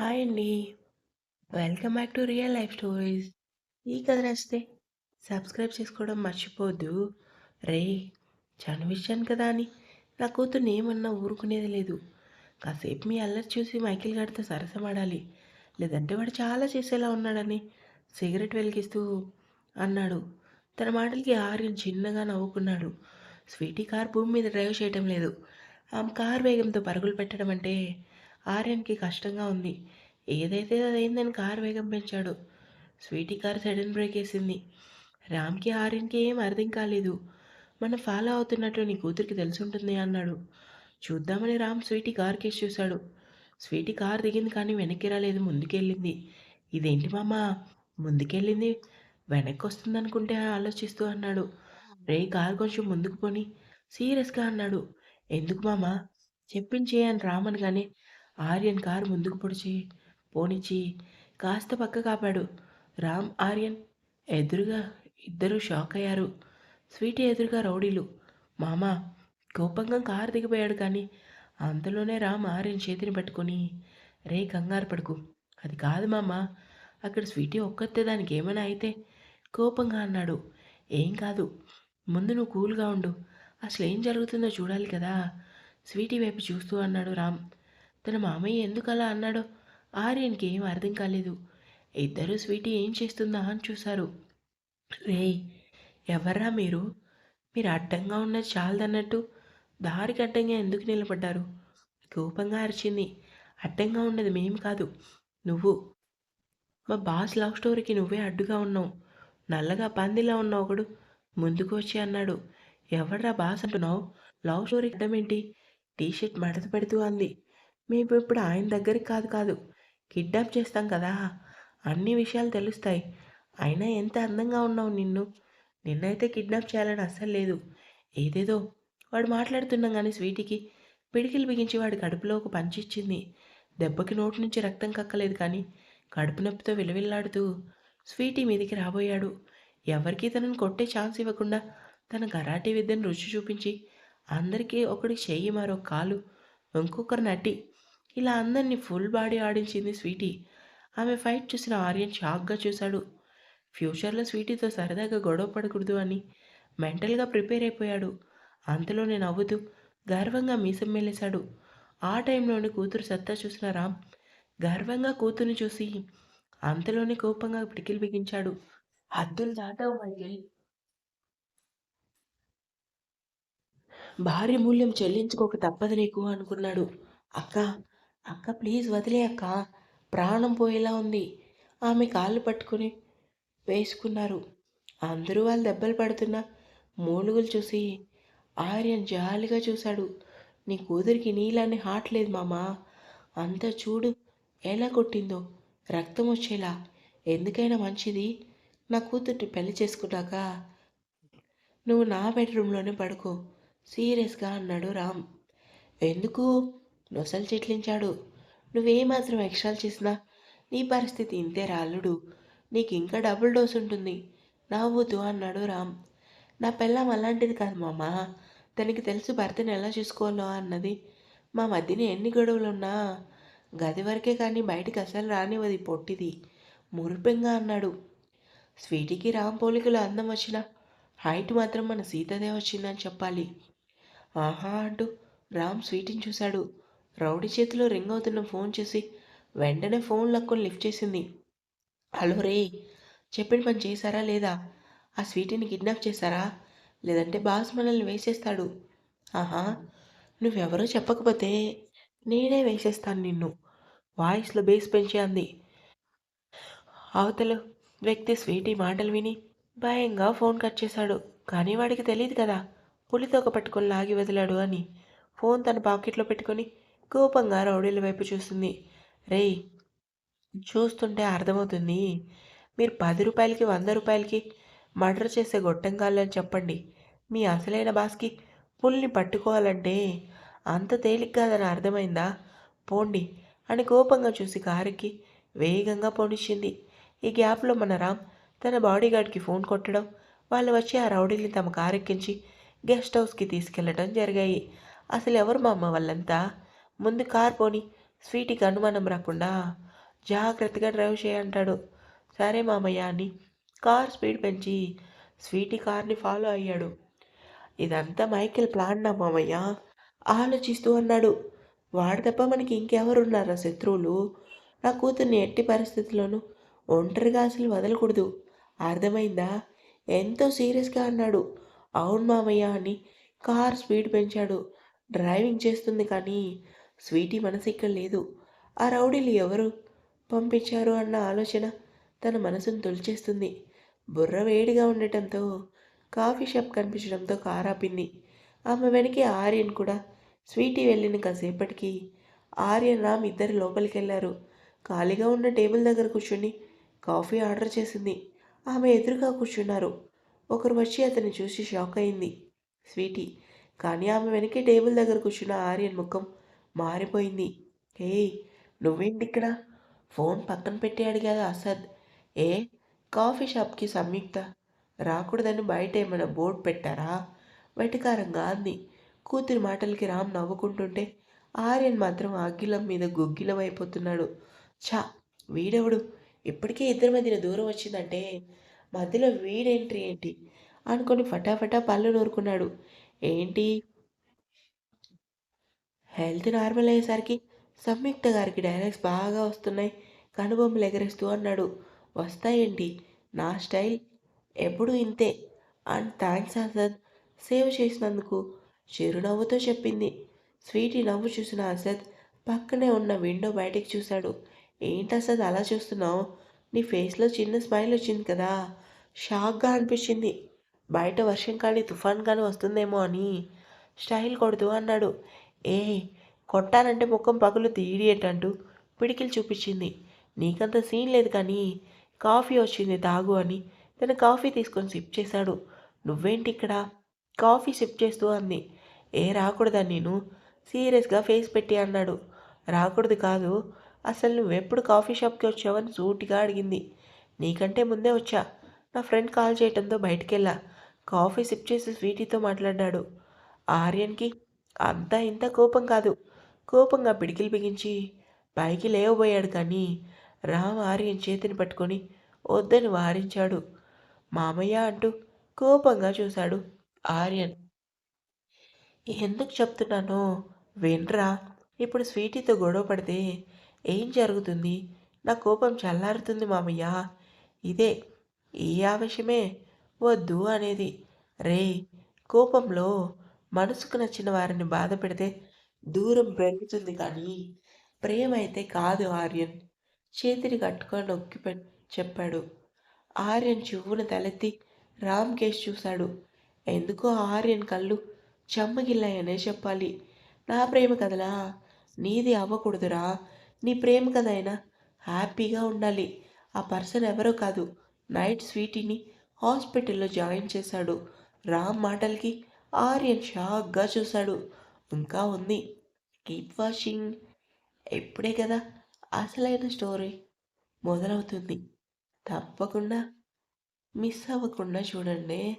Hi అండి. Welcome back to real life stories. ఈ కథ నచ్చితే సబ్స్క్రైబ్ చేసుకోవడం మర్చిపోద్దు రేయ్! చనువిచ్చాను కదా అని నా కూతుర్ని ఏమన్నా ఊరుకునేది లేదు. కాసేపు మీ అల్లరి చూసి మైకిల్ గారితో సరసమాడాలి. లేదంటే వాడు చాలా చేసేలా ఉన్నాడని సిగరెట్ వెలిగిస్తూ అన్నాడు. తన మాటలకి ఆర్యన్ చిన్నగా నవ్వుకున్నాడు. స్వీటీ కార్ భూమి మీద డ్రైవ్ చేయటం లేదు. ఆమె కార్ వేగంతో పరుగులు పెట్టడం అంటే ఆర్యన్కి కష్టంగా ఉంది. ఏదైతే అదైందని కారు వేగం పెంచాడు. స్వీటీ కారు సడన్ బ్రేక్ వేసింది. రామ్‌కి, ఆర్యన్‌కి ఏం అర్థం కాలేదు. మనం ఫాలో అవుతున్నట్టు నీ కూతురికి తెలుసుంటుంది అన్నాడు. చూద్దామని రామ్ స్వీటీ కార్ కేసి చూశాడు. స్వీటీ కార్ దిగింది కానీ వెనక్కి రాలేదు ముందుకెళ్ళింది. ఇదేంటి మామ ముందుకెళ్ళింది వెనక్కి వస్తుందనుకుంటే ఆలోచిస్తూ అన్నాడు. రేయ్ కారు కొంచెం ముందుకు పోని సీరియస్‌గా అన్నాడు. ఎందుకు మామ చెప్పించేయని రామని కానీ ఆర్యన్ కారు ముందుకు పొడిచి పోనిచ్చి కాస్త పక్క కాపాడు రామ్, ఆర్యన్ ఎదురుగా ఇద్దరు షాక్ అయ్యారు. స్వీటీ ఎదురుగా రౌడీలు. మామ కోపంగా కారు దిగిపోయాడు కానీ అంతలోనే రామ్ ఆర్యన్ చేతిని పట్టుకొని రే కంగారు పడుకు అది కాదు మామ అక్కడ స్వీటీ ఒక్కతే దానికి ఏమైనా అయితే కోపంగా అన్నాడు. ఏం కాదు. ముందు నువ్వు కూల్‌గా ఉండు. అసలు ఏం జరుగుతుందో చూడాలి కదా! స్వీటీ వైపు చూస్తూ అన్నాడు రామ్. తన మామయ్య ఎందుకు అలా అన్నాడో ఆర్యన్‌కి ఏం అర్థం కాలేదు. ఇద్దరూ స్వీటీ ఏం చేస్తుందా అని చూశారు. రేయ్! ఎవర్రా మీరు? మీరు అడ్డంగా ఉన్నది చాలదన్నట్టు దారికి అడ్డంగా ఎందుకు నిలబడ్డారు? కోపంగా అరిచింది. అడ్డంగా ఉన్నది మేము కాదు. నువ్వు. మా బాస్ లవ్ స్టోరీకి నువ్వే అడ్డుగా ఉన్నావు. నల్లగా పందిలా ఉన్న ఒకడు ముందుకు వచ్చి అన్నాడు. ఎవడ్రా బాస్ అంటున్నావు? లవ్ స్టోరీ అడ్డమేంటి? ఏంటి టీషర్ట్ మడత పెడుతూ అంది. మేము ఇప్పుడు ఆయన దగ్గరికి కాదు కాదు. కిడ్నాప్ చేస్తాం కదా. అన్ని విషయాలు తెలుస్తాయి. అయినా ఎంత అందంగా ఉన్నావు నిన్ను. నిన్నైతే కిడ్నాప్ చేయాలని అస్సలు లేదు. ఏదేదో. వాడు మాట్లాడుతున్నాం కానీ స్వీటీకి. పిడికిలు బిగించి వాడి కడుపులో ఒక పంచిచ్చింది దెబ్బకి నోటి నుంచి రక్తం కక్కలేదు కానీ కడుపు నొప్పితో విలవిల్లాడుతూ స్వీటీ మీదికి రాబోయాడు. ఎవరికీ తనను కొట్టే ఛాన్స్ ఇవ్వకుండా తన కరాటే విద్యను రుచి చూపించి అందరికీ ఒకటి చెయ్యి మరో కాలు ఇంకొకరు నటి ఇలా అందరినీ ఫుల్ బాడీ ఆడించింది స్వీటీ. ఆమె ఫైట్ చూసిన ఆర్యన్ షాక్గా చూశాడు. ఫ్యూచర్లో స్వీటీతో సరదాగా గొడవ పడకూడదు అని మెంటల్గా ప్రిపేర్ అయిపోయాడు. అంతలోనే నవ్వుతూ గర్వంగా మీసం మెలేశాడు. ఆ టైంలోనే కూతురు సత్తా చూసిన రామ్ గర్వంగా కూతురుని చూసి అంతలోనే కోపంగా పిడికిలు బిగించాడు. హద్దులు దాటావు మైకేల్ భార్య మూల్యం చెల్లించుకోక తప్పదు నీకు అనుకున్నాడు. అక్క అక్క ప్లీజ్ వదిలే అక్క. ప్రాణం పోయేలా ఉంది. ఆమె కాళ్ళు పట్టుకుని వేసుకున్నారు. అందరూ వాళ్ళు దెబ్బలు పడుతున్న మూలుగులు చూసి ఆర్యన్ జాలిగా చూశాడు. నీ కూతురికి నీళ్ళని హార్ట్ లేదు మామా. అంతా చూడు ఎలా కొట్టిందో. రక్తం వచ్చేలా. ఎందుకైనా మంచిది. నా కూతుర్ని పెళ్ళి చేసుకున్నాక నువ్వు నా బెడ్రూమ్లోనే పడుకో. సీరియస్గా అన్నాడు రామ్. ఎందుకు? నొసలు చిట్లించాడు. నువ్వేమాత్రం ఎక్స్ట్రాలు చేసినా నీ పరిస్థితి ఇంతే రాళ్ళుడు. నీకు ఇంకా డబుల్ డోస్ ఉంటుంది. నవ్వుతూ అన్నాడు రామ్. నా పిల్లం అలాంటిది కాదు మామ. తనకి తెలుసు భర్తని ఎలా చూసుకోవాలో అన్నది. మా మధ్యన ఎన్ని గొడవలున్నా గది వరకే కానీ బయటికి అసలు రానివ్వది పొట్టిది. మురిపెంగా అన్నాడు. స్వీటీకి రామ్ పోలికలు అందం వచ్చిన హైట్ మాత్రం మన సీతదే వచ్చిందని చెప్పాలి. ఆహా అంటూ రామ్ స్వీటిని చూశాడు. రౌడీ చేతిలో రింగ్ అవుతున్న ఫోన్ చేసి వెంటనే ఫోన్ లక్కుని లిఫ్ట్ చేసింది. హలో రే చెప్పిన పని చేశారా లేదా? ఆ స్వీటీని కిడ్నాప్ చేశారా? లేదంటే బాస్ మనల్ని వేసేస్తాడు. ఆహా నువ్వెవరో చెప్పకపోతే నేనే వేసేస్తాను నిన్ను వాయిస్లో బేస్ పెంచి అంది. అవతల వ్యక్తి స్వీటీ మాటలు విని భయంగా ఫోన్ కట్ చేశాడు. కానీ వాడికి తెలియదు కదా పులితోక పట్టుకొని లాగి వదిలాడు అని ఫోన్ తన పాకెట్లో పెట్టుకొని కోపంగా రౌడీల వైపు చూస్తుంది. రేయ్ చూస్తుంటే అర్థమవుతుంది. మీరు పది రూపాయలకి వంద రూపాయలకి మర్డర్ చేసే గొట్టంగాళ్ళని చెప్పండి. మీ అసలైన బాస్కి పుల్ని పట్టుకోవాలంటే అంత తేలిక కాదని అర్థమైందా? పోండి అని కోపంగా చూసి కారుకి వేగంగా పోనిచ్చింది. ఈ గ్యాప్లో మన రామ్ తన బాడీగార్డ్కి ఫోన్ కొట్టడం వాళ్ళు వచ్చి ఆ రౌడీని తమ కారెక్కించి గెస్ట్ హౌస్కి తీసుకెళ్ళడం జరిగాయి. అసలు ఎవరు మా అమ్మ వాళ్ళంతా? ముందు కార్ పోని స్వీటీకి అనుమానం రాకుండా జాగ్రత్తగా డ్రైవ్ చేయంటాడు సరే మామయ్య అని కార్ స్పీడ్ పెంచి స్వీటీ కార్ని ఫాలో అయ్యాడు. ఇదంతా మైకిల్ ప్లాన్ నా మామయ్య? ఆలోచిస్తూ అన్నాడు. వాడు తప్ప మనకి ఇంకెవరున్నారా శత్రువులు? నా కూతుర్ని ఎట్టి పరిస్థితుల్లోనూ ఒంటరిగా అసలు వదలకూడదు. అర్థమైందా? ఎంతో సీరియస్గా అన్నాడు. అవును మామయ్య అని కార్ స్పీడ్ పెంచాడు. డ్రైవింగ్ చేస్తుంది కానీ స్వీటీ మనసు ఇక్కడ లేదు. ఆ రౌడీలు ఎవరు? పంపించారు అన్న ఆలోచన తన మనసును తొలిచేస్తుంది బుర్ర వేడిగా ఉండటంతో కాఫీ షాప్ కనిపించడంతో కారాపింది ఆమె వెనకే ఆర్యన్ కూడా. స్వీటీ వెళ్ళిన కాసేపటికి ఆర్యన్ రామ్ ఇద్దరు లోపలికి వెళ్ళారు ఖాళీగా ఉన్న టేబుల్ దగ్గర కూర్చుని కాఫీ ఆర్డర్ చేసింది. ఆమె ఎదురుగా కూర్చున్నారు. ఒకరు వచ్చి అతన్ని చూసి షాక్ అయింది. స్వీటీ కానీ ఆమె వెనకే టేబుల్ దగ్గర కూర్చున్న ఆర్యన్ ముఖం మారిపోయింది. ఏయ్ నువ్వేంటి ఇక్కడ ఫోన్ పక్కన పెట్టాడు కదా అసద్. ఏ? కాఫీ షాప్కి సంయుక్త. రాకూడదని బయట ఏమైనా బోర్డు పెట్టారా? వెటకారంగా అంది. కూతురి మాటలకి రామ్ నవ్వుకుంటుంటే ఆర్యన్ మాత్రం అగ్గిలం మీద గుగ్గిలం అయిపోతున్నాడు ఛా! వీడెవడు? ఇప్పటికే ఇద్దరి మధ్యన దూరం వచ్చిందంటే మధ్యలో వీడెంట్రీ ఏంటి? అనుకొని ఫటాఫటా పళ్ళు నూరుకున్నాడు. ఏంటి? హెల్త్ నార్మల్ అయ్యేసరికి సంయుక్త గారికి డైలాగ్స్ బాగా వస్తున్నాయి. కనుబొమ్మలు ఎగరేస్తూ అన్నాడు. వస్తాయేంటి? నా స్టైల్ ఎప్పుడు ఇంతే. అండ్ థ్యాంక్స్ అసద్ సేవ్ చేసినందుకు చిరునవ్వుతో చెప్పింది. స్వీటీ నవ్వు చూసిన అసద్ పక్కనే ఉన్న విండో బయటికి చూశాడు. ఏంటి అసద్ అలా చూస్తున్నావు? నీ ఫేస్లో చిన్న స్మైల్ వచ్చింది కదా. షాక్గా అనిపించింది. బయట వర్షం కానీ తుఫాన్ కానీ వస్తుందేమో అని. స్టైల్ కొడుతూ అన్నాడు. ఏ కొట్టానంటే ముఖం పగులు తీడియట్ అంటూ పిడికిలు చూపించింది. నీకంత సీన్ లేదు కానీ కాఫీ వచ్చింది తాగు అని తన కాఫీ తీసుకొని సిప్ చేశాడు. నువ్వేంటి ఇక్కడ కాఫీ సిప్ చేస్తూ అంది. ఏ రాకూడదా నేను? సీరియస్గా ఫేస్ పెట్టి అన్నాడు. రాకూడదు కాదు అసలు నువ్వెప్పుడు కాఫీ షాప్కి వచ్చావని సూటిగా అడిగింది. నీకంటే ముందే వచ్చా. నా ఫ్రెండ్ కాల్ చేయడంతో బయటికెళ్ళా. కాఫీ సిప్ చేసి స్వీటీతో మాట్లాడాడు. ఆర్యన్కి అంతా ఇంత కోపం కాదు. కోపంగా పిడికిలు బిగించి పైకి లేవబోయాడు కానీ రామ్ ఆర్యన్ చేతిని పట్టుకొని వద్దని వారించాడు. మామయ్య అంటూ కోపంగా చూశాడు ఆర్యన్. ఎందుకు చెప్తున్నానో వినరా? ఇప్పుడు స్వీటీతో గొడవ పడితే ఏం జరుగుతుంది? నా కోపం చల్లారుతుంది మామయ్య. ఇదే ఈ ఆవేశమే వద్దు అనేది. రే కోపంలో మనసుకు నచ్చిన వారిని బాధ పెడితే దూరం పెరుగుతుంది కానీ ప్రేమ అయితే కాదు ఆర్యన్. చేతిని కట్టుకొని నొక్కి చెప్పాడు. ఆర్యన్ చెవున తలెత్తి రామ్కేష్ చూశాడు. ఎందుకో ఆర్యన్ కళ్ళు చెమ్మగిల్లాయనే చెప్పాలి. నా ప్రేమ కదలా? నీది అవ్వకూడదురా. నీ ప్రేమ కథ అయినా హ్యాపీగా ఉండాలి. ఆ పర్సన్ ఎవరో కాదు నైట్ స్వీటీని హాస్పిటల్లో జాయిన్ చేశాడు. రామ్ మాటలకి ఆర్యన్ షాక్గా చూశాడు. ఇంకా ఉంది. కీప్ వాషింగ్ ఇప్పుడే కదా అసలైన స్టోరీ మొదలవుతుంది. తప్పకుండా మిస్ అవ్వకుండా చూడండి.